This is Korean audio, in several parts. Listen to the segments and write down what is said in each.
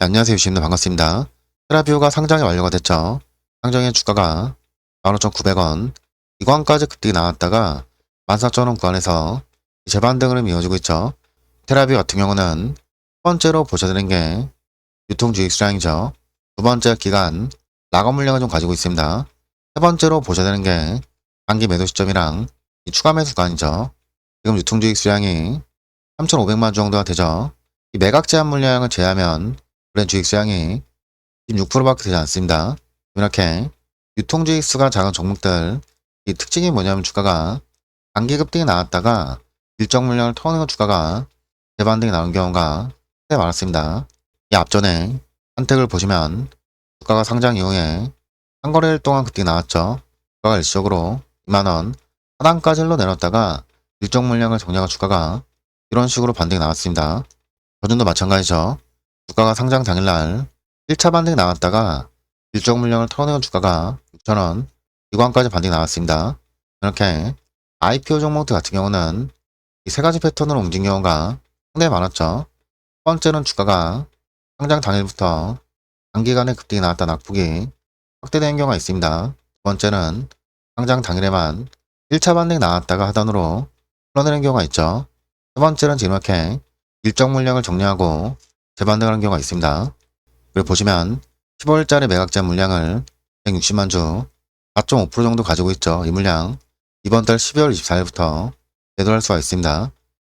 네, 안녕하세요. 유시입니다. 반갑습니다. 테라뷰가 상장이 완료가 됐죠. 상장의 주가가 15,900원, 이관까지 급등이 나왔다가 14,000원 구간에서 재반등 흐름이 이어지고 있죠. 테라뷰 같은 경우는 첫 번째로 보셔야 되는 게 유통주익 수량이죠. 두 번째 기간 낙업 물량을 좀 가지고 있습니다. 세 번째로 보셔야 되는 게 단기 매도 시점이랑 이 추가 매수 구간이죠. 지금 유통주익 수량이 3,500만 주 정도가 되죠. 이 매각 제한 물량을 제하면 주익 수량이 16%밖에 되지 않습니다. 이렇게 유통주익 수가 작은 종목들 이 특징이 뭐냐면 주가가 단기 급등이 나왔다가 일정 물량을 터는 주가가 재반등이 나오는 경우가 꽤 많았습니다. 이 앞전에 선택을 보시면 주가가 상장 이후에 한 거래일 동안 급등이 나왔죠. 주가가 일시적으로 2만원 하단까지 흘러내렸다가 일정 물량을 정리한 주가가 이런 식으로 반등이 나왔습니다. 저준도 마찬가지죠. 주가가 상장 당일날 1차 반등이 나왔다가 일정 물량을 털어내는 주가가 6천원 이관까지 반등이 나왔습니다. 이렇게 IPO 종목들 같은 경우는 이 세 가지 패턴으로 움직인 경우가 상당히 많았죠. 첫 번째는 주가가 상장 당일부터 단기간에 급등이 나왔다 낙폭이 확대되는 경우가 있습니다. 두 번째는 상장 당일에만 1차 반등이 나왔다가 하단으로 흘러내는 경우가 있죠. 세 번째는 지금 이렇게 일정 물량을 정리하고 재반등하는 경우가 있습니다. 그리고 보시면 15일짜리 매각자 물량을 160만 주 4.5% 정도 가지고 있죠. 이 물량 이번 달 12월 24일부터 매도할 수가 있습니다.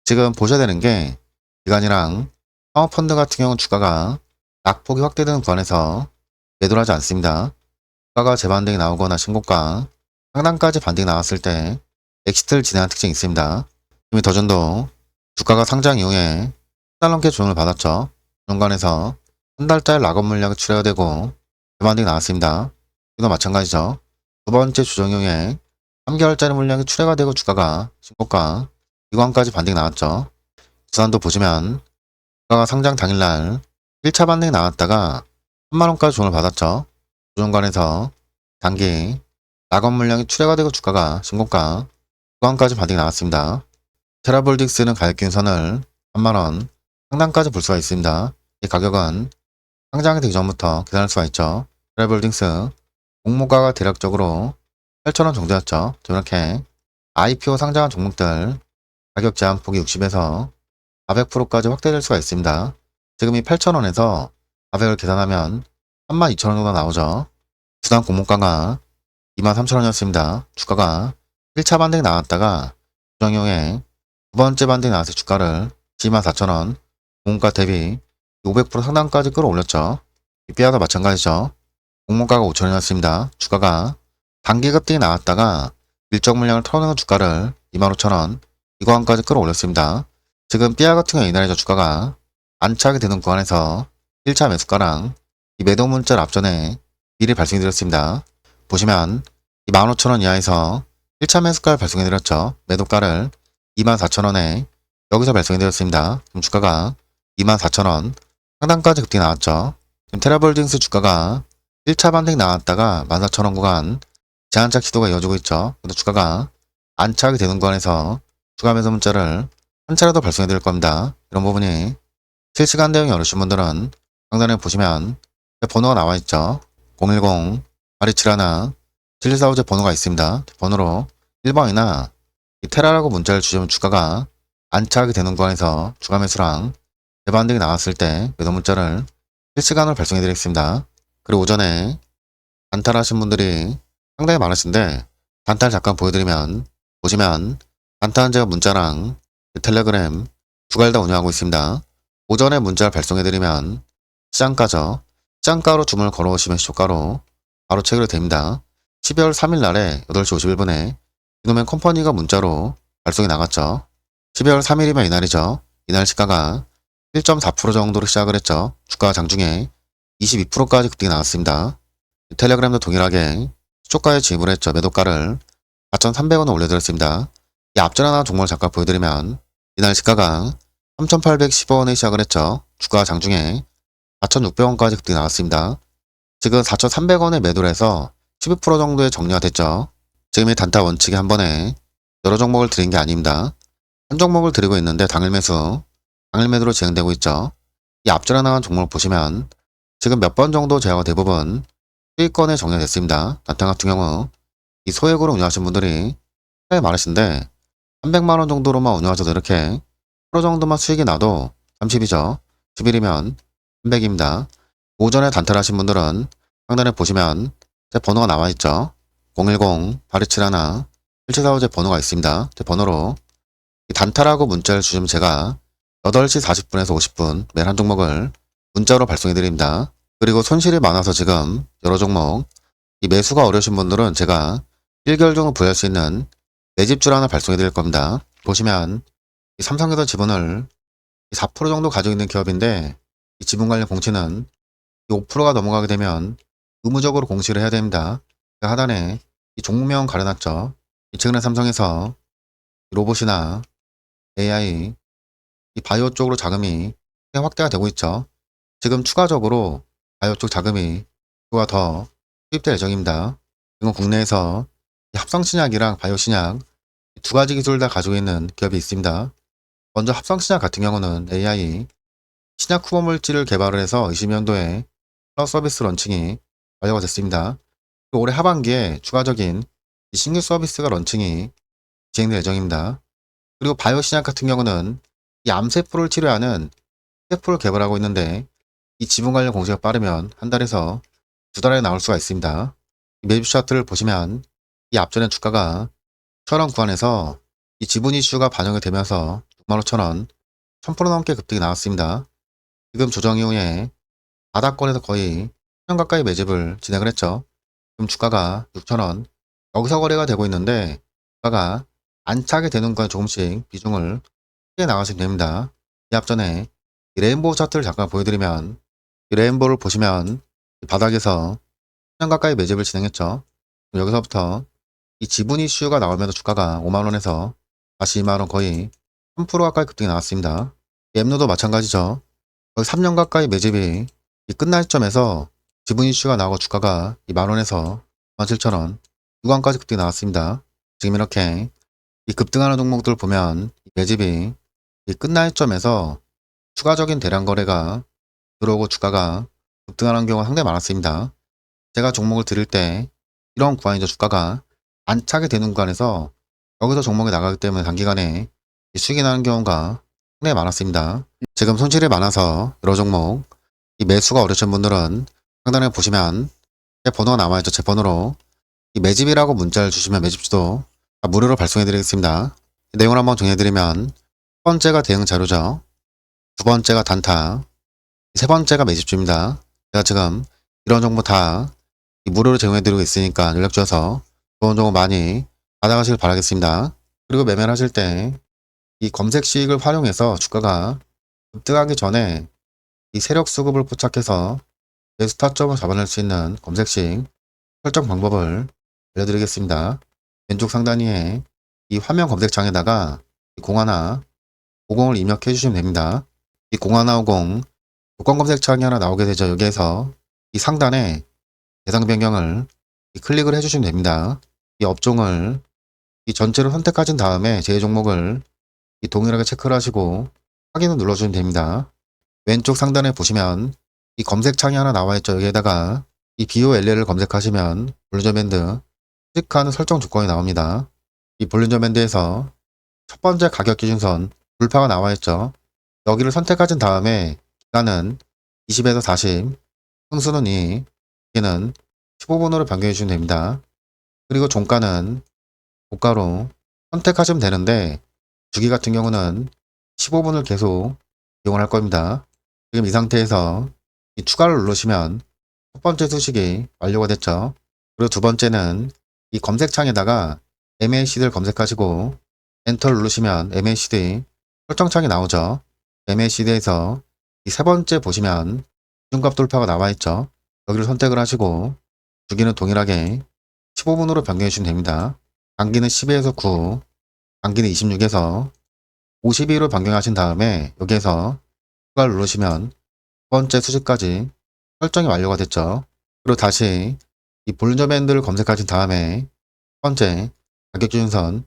지금 보셔야 되는 게 기간이랑 상업펀드 같은 경우는 주가가 낙폭이 확대되는 구간에서 하지 않습니다. 주가가 재반등이 나오거나 신고가 상단까지 반등이 나왔을 때 엑시트를 진행하는 특징이 있습니다. 이미 더전도 주가가 상장 이후에 달 넘게 조정을 받았죠. 중간에서 한 달짜리 락업 물량이 출하가 되고 재반등이 나왔습니다. 이도 마찬가지죠. 두 번째 조정 이후에 3개월짜리 물량이 출하가 되고 주가가 신고가 이관까지 반등이 나왔죠. 주산도 보시면 주가가 상장 당일날 1차 반등이 나왔다가 3만원까지 조정을 받았죠. 조정관에서 단기 낙업 물량이 출하가 되고 주가가 신고가 이관까지 반등이 나왔습니다. 테라볼딕스는 가격 기준선을 3만원 상단까지 볼 수가 있습니다. 이 가격은 상장이 되기 전부터 계산할 수가 있죠. 테라볼딩스 공모가가 대략적으로 8,000원 정도였죠. 좀 이렇게 IPO 상장한 종목들 가격 제한폭이 60에서 400%까지 확대될 수가 있습니다. 지금 이 8,000원에서 400을 계산하면 32,000원 정도 나오죠. 주당 공모가가 23,000원이었습니다. 주가가 1차 반등이 나왔다가 조정용에 두 번째 반등이 나와서 주가를 24,000원 공모가 대비 500% 상단까지 끌어올렸죠. 이피아도 마찬가지죠. 공모가가 5,000원이었습니다. 주가가 단기 급등이 나왔다가 일정 물량을 털어내는 주가를 25,000원 이거한까지 끌어올렸습니다. 지금 삐아 같은 경우 이날에 저 주가가 안착이 되는 구간에서 1차 매수가랑 이 매도 문자를 앞전에 미리 발송해드렸습니다. 보시면 이 15,000원 이하에서 1차 매수가를 발송해드렸죠. 매도가를 24,000원에 여기서 발송해드렸습니다. 그럼 주가가 24,000원 상단까지 급등이 나왔죠. 지금 테라볼딩스 주가가 1차 반등이 나왔다가 14,000원 구간 제한착 시도가 이어지고 있죠. 근데 주가가 안착이 되는 구간에서 추가 매수 문자를 한 차례 더 발송해 드릴 겁니다. 이런 부분이 실시간 대응이 어려우신 분들은 상단에 보시면 번호가 나와 있죠. 010-8271 7145제 번호가 있습니다. 번호로 1번이나 테라라고 문자를 주시면 주가가 안착이 되는 구간에서 추가 매수랑 재반등이 나왔을 때 매도 문자를 실시간으로 발송해 드리겠습니다. 그리고 오전에 단타하신 분들이 상당히 많으신데 단타를 잠깐 보여드리면 보시면 단타는 제가 문자랑 텔레그램 두 가지 다 운영하고 있습니다. 오전에 문자를 발송해드리면 시장가죠. 시장가로 주문을 걸어오시면 시초가로 바로 체결이 됩니다. 12월 3일 날에 8시 51분에 이놈의 컴퍼니가 문자로 발송이 나갔죠. 12월 3일이면 이날이죠. 이날 시가가 1.4% 정도로 시작을 했죠. 주가 장중에 22%까지 급등이 나왔습니다. 텔레그램도 동일하게 수초가에 지불 했죠. 매도가를 4,300원을 올려드렸습니다. 이 앞전에 나온 종목을 잠깐 보여드리면 이날 시가가 3,815원에 시작을 했죠. 주가 장중에 4,600원까지 급등이 나왔습니다. 지금 4,300원에 매도를 해서 12% 정도의 정리가 됐죠. 지금 이 단타 원칙이 한 번에 여러 종목을 드린 게 아닙니다. 한 종목을 드리고 있는데 당일 매수, 당일 매도로 진행되고 있죠. 이 앞전에 나간 종목을 보시면 지금 몇 번 정도 제어가 대부분 수익권에 정리됐습니다. 나타 같은 경우 이 소액으로 운영하신 분들이 꽤 많으신데 300만 원 정도로만 운영하셔도 이렇게 프로 정도만 수익이 나도 30이죠. 10일이면 300입니다. 오전에 단타를 하신 분들은 상단에 보시면 제 번호가 나와 있죠. 010-8271 1745제 번호가 있습니다. 제 번호로 이 단타라고 문자를 주시면 제가 8시 40분에서 50분 매일 한 종목을 문자로 발송해 드립니다. 그리고 손실이 많아서 지금 여러 종목 이 매수가 어려우신 분들은 제가 1개월 정도 보유할 수 있는 매집줄 하나 발송해 드릴 겁니다. 보시면 이 삼성에서 지분을 4% 정도 가지고 있는 기업인데 이 지분 관련 공시는 5%가 넘어가게 되면 의무적으로 공시를 해야 됩니다. 그 하단에 이 종목명 가려놨죠. 이 최근에 삼성에서 로봇이나 AI, 이 바이오 쪽으로 자금이 꽤 확대가 되고 있죠. 지금 추가적으로 바이오 쪽 자금이 그와 더 투입될 예정입니다. 그리고 국내에서 이 합성신약이랑 바이오 신약 이두 가지 기술을 다 가지고 있는 기업이 있습니다. 먼저 합성신약 같은 경우는 AI 신약 후보 물질을 개발을 해서 20년도에 클라우드 서비스 런칭이 완료가 됐습니다. 올해 하반기에 추가적인 이 신규 서비스가 런칭이 진행될 예정입니다. 그리고 바이오 신약 같은 경우는 이 암세포를 치료하는 세포를 개발하고 있는데 이 지분 관련 공시가 빠르면 한 달에서 두 달에 나올 수가 있습니다. 이 매집 차트를 보시면 이 앞전에 주가가 1,000원 구간에서 이 지분 이슈가 반영이 되면서 65,000원 1000% 넘게 급등이 나왔습니다. 지금 조정 이후에 바닥권에서 거의 10년 가까이 매집을 진행을 했죠. 지금 주가가 6,000원 여기서 거래가 되고 있는데 주가가 안 차게 되는 거에 조금씩 비중을 나가시면 됩니다. 이 앞전에 이 레인보우 차트를 잠깐 보여드리면 이 레인보우를 보시면 이 바닥에서 10년 가까이 매집을 진행했죠. 여기서부터 이 지분 이슈가 나오면서 주가가 5만원에서 다시 2만원 거의 3% 가까이 급등이 나왔습니다. 엠노도 마찬가지죠. 거의 3년 가까이 매집이 이 끝날 시점에서 지분 이슈가 나오고 주가가 이 만원에서 17,000원 유관까지 급등이 나왔습니다. 지금 이렇게 이 급등하는 종목들 보면 이 매집이 이 끝날 시점에서 추가적인 대량 거래가 들어오고 주가가 급등하는 경우가 상당히 많았습니다. 제가 종목을 드릴 때 이런 구간이죠. 주가가 안 차게 되는 구간에서 여기서 종목이 나가기 때문에 단기간에 이 수익이 나는 경우가 상당히 많았습니다. 지금 손실이 많아서 여러 종목 이 매수가 어려우신 분들은 상단에 보시면 제 번호가 남아있죠. 제 번호로 이 매집이라고 문자를 주시면 매집주도 다 무료로 발송해 드리겠습니다. 이 내용을 한번 정리해드리면 첫 번째가 대응 자료죠. 두 번째가 단타 세 번째가 매집주입니다. 제가 지금 이런 정보 다이 무료로 제공해드리고 있으니까 연락 주셔서 좋은 정보 많이 받아가시길 바라겠습니다. 그리고 매매를 하실 때 이 검색 수익을 활용해서 주가가 급등하기 전에 이 세력 수급을 포착해서 내 스타점을 잡아낼 수 있는 검색식 설정 방법을 알려드리겠습니다. 왼쪽 상단위에 이 화면 검색창에다가 이 01, 50을 입력해 주시면 됩니다. 이 0150 조건 검색 창이 하나 나오게 되죠. 여기에서 이 상단에 대상 변경을 이 클릭을 해주시면 됩니다. 이 업종을 이 전체를 선택하신 다음에 제 종목을 이 동일하게 체크를 하시고 확인을 눌러주시면 됩니다. 왼쪽 상단에 보시면 이 검색창이 하나 나와 있죠. 여기에다가 이 BOLL을 검색하시면 볼륨저 밴드 수직하는 설정 조건이 나옵니다. 이 볼륨저 밴드에서 첫 번째 가격 기준선 불파가 나와 있죠. 여기를 선택하신 다음에 기간은 20에서 40, 흥수는 2, 기는 15분으로 변경해 주시면 됩니다. 그리고 종가는 고가로 선택하시면 되는데 주기 같은 경우는 15분을 계속 이용을 할 겁니다. 지금 이 상태에서 이 추가를 누르시면 첫 번째 수식이 완료가 됐죠. 그리고 두 번째는 이 검색창에다가 MACD를 검색하시고 엔터를 누르시면 MACD 설정창이 나오죠. MACD에서 이 세 번째 보시면 기준값 돌파가 나와 있죠. 여기를 선택을 하시고 주기는 동일하게 15분으로 변경해 주시면 됩니다. 단기는 12에서 9, 단기는 26에서 52로 변경하신 다음에 여기에서 추가를 누르시면 두 번째 수식까지 설정이 완료가 됐죠. 그리고 다시 이 볼륨저 밴드를 검색하신 다음에 첫 번째 가격 기준선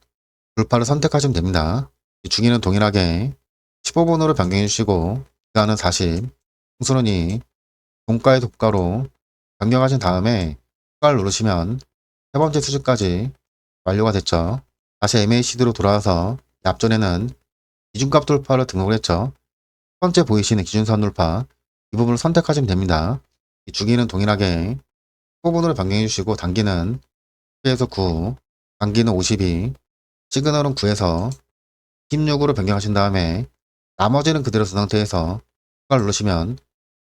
불파를 선택하시면 됩니다. 이 주기는 동일하게 15분으로 변경해 주시고 기간은 40, 홍수론이 종가의 독가로 변경하신 다음에 추가를 누르시면 세 번째 수준까지 완료가 됐죠. 다시 MACD로 돌아와서 앞전에는 기준값 돌파를 등록을 했죠. 첫 번째 보이시는 기준선 돌파 이 부분을 선택하시면 됩니다. 이 주기는 동일하게 부분으로 변경해 주시고 단기는 10에서 9, 단기는 52, 시그널은 9에서 16으로 변경하신 다음에 나머지는 그대로 둔 상태에서 추가를 누르시면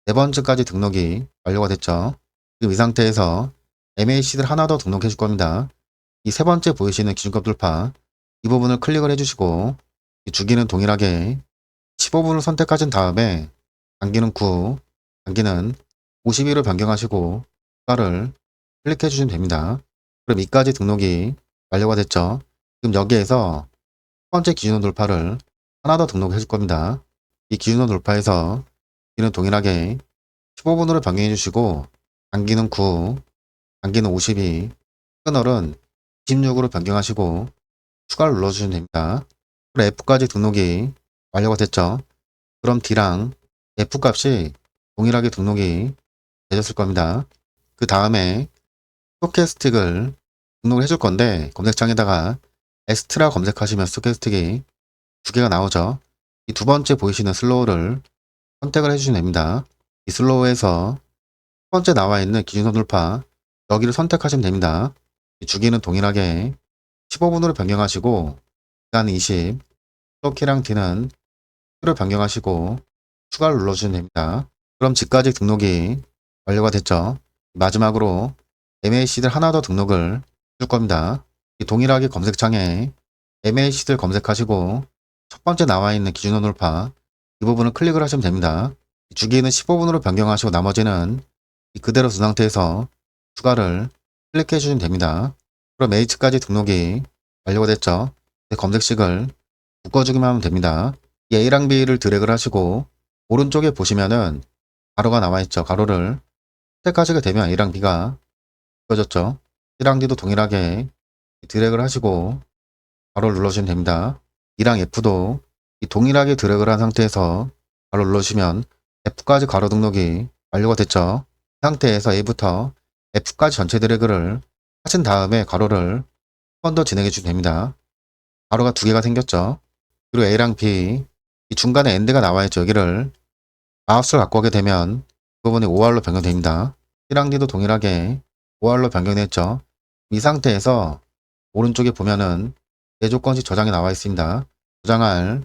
네 번째까지 등록이 완료가 됐죠. 지금 이 상태에서 MAC들 하나 더 등록해 줄 겁니다. 이 세 번째 보이시는 기준값 돌파 이 부분을 클릭을 해주시고 이 주기는 동일하게 15분을 선택하신 다음에 단기는 9, 단기는 52로 변경하시고 추가를 클릭해 주시면 됩니다. 그럼 이까지 등록이 완료가 됐죠. 지금 여기에서 첫 번째 기준원 돌파를 하나 더 등록해 줄 겁니다. 이 기준원 돌파에서 기는 동일하게 15분으로 변경해 주시고 단기는 9, 단기는 52, 시그널은 26으로 변경하시고 추가를 눌러주시면 됩니다. 그럼 F까지 등록이 완료가 됐죠. 그럼 D랑 F 값이 동일하게 등록이 되셨을 겁니다. 그 다음에 스토캐스틱을 등록을 해줄 건데 검색창에다가 에스트라 검색하시면 스토캐스틱이 두 개가 나오죠. 이 두 번째 보이시는 슬로우를 선택을 해주시면 됩니다. 이 슬로우에서 첫 번째 나와 있는 기준선 돌파 여기를 선택하시면 됩니다. 이 주기는 동일하게 15분으로 변경하시고 기간 20, 스토키랑 D는 X로 변경하시고 추가를 눌러주시면 됩니다. 그럼 지까지 등록이 완료가 됐죠. 마지막으로 MAC들 하나 더 등록을 줄 겁니다. 이 동일하게 검색창에 MAC들 검색하시고 첫 번째 나와 있는 기준원 돌파 이 부분을 클릭을 하시면 됩니다. 이 주기는 15분으로 변경하시고 나머지는 이 그대로 둔 상태에서 추가를 클릭해 주시면 됩니다. 그럼 H까지 등록이 완료가 됐죠. 이제 검색식을 묶어주기만 하면 됩니다. 이 A랑 B를 드래그를 하시고 오른쪽에 보시면은 가로가 나와 있죠. 가로를 선택하시게 되면 A랑 B가 묶어졌죠. C랑 D도 동일하게 드래그를 하시고 가로를 눌러주시면 됩니다. E랑 F도 이 동일하게 드래그를 한 상태에서 가로 눌러주시면 F까지 가로 등록이 완료가 됐죠. 이 상태에서 A부터 F까지 전체 드래그를 하신 다음에 가로를 한 번 더 진행해 주시면 됩니다. 가로가 두 개가 생겼죠. 그리고 A랑 B 이 중간에 엔드가 나와 있죠. 여기를 마우스를 갖고 오게 되면 그 부분이 OR로 변경됩니다. C랑 D도 동일하게 OR로 변경됐죠. 이 상태에서 오른쪽에 보면은 내 조건식 저장이 나와 있습니다. 저장할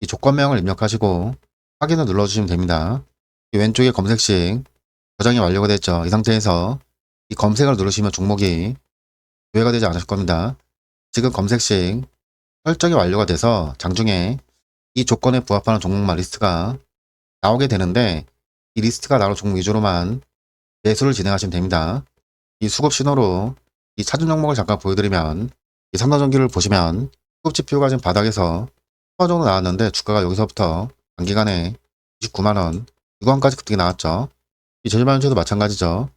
이 조건명을 입력하시고 확인을 눌러주시면 됩니다. 이 왼쪽에 검색식 저장이 완료가 됐죠. 이 상태에서 이 검색을 누르시면 종목이 조회가 되지 않으실 겁니다. 지금 검색식 설정이 완료가 돼서 장중에 이 조건에 부합하는 종목만 리스트가 나오게 되는데 이 리스트가 나올 종목 위주로만 매수를 진행하시면 됩니다. 이 수급 신호로 이 차준 종목을 잠깐 보여드리면 이 삼성전기를 보시면 수급 지표가 지금 바닥에서 10원 정도 나왔는데 주가가 여기서부터 단기간에 29만원, 6원까지 급등이 나왔죠. 이 제주반도체도 마찬가지죠.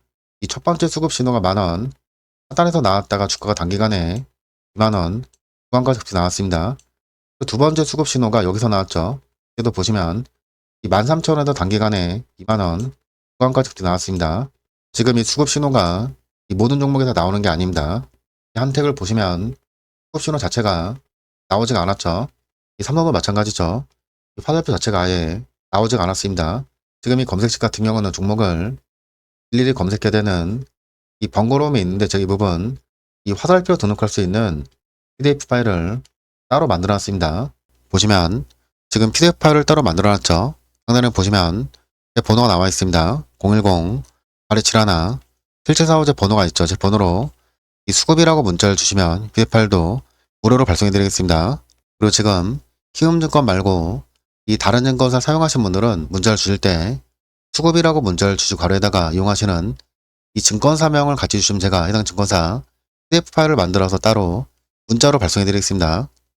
이 첫 번째 수급 신호가 만원, 하단에서 나왔다가 주가가 단기간에 2만원, 6원까지 급등이 나왔습니다. 그두 번째 수급 신호가 여기서 나왔죠. 여기도 보시면 이 13,000원에서 단기간에 2만원, 6원까지 급등이 나왔습니다. 지금 이 수급 신호가 이 모든 종목에서 나오는 게 아닙니다. 이 한택을 보시면 신호 자체가 나오지가 않았죠. 이 삼성도 마찬가지죠. 이 화살표 자체가 아예 나오지가 않았습니다. 지금 이 검색식 같은 경우는 종목을 일일이 검색해야 되는 이 번거로움이 있는데 저이 부분 이 화살표 등록할 수 있는 PDF 파일을 따로 만들어 놨습니다. 보시면 지금 PDF 파일을 따로 만들어 놨죠. 상단에 보시면 제 번호가 나와 있습니다. 010 8271 7745제 번호가 있죠. 제 번호로 이 수급이라고 문자를 주시면 PDF 파일도 무료로 발송해 드리겠습니다. 그리고 지금 키움증권 말고 이 다른 증권사 사용하신 분들은 문자를 주실 때 수급이라고 문자를 주시고 가로에다가 이용하시는 이 증권사명을 같이 주시면 제가 해당 증권사 PDF 파일을 만들어서 따로 문자로 발송해 드리겠습니다.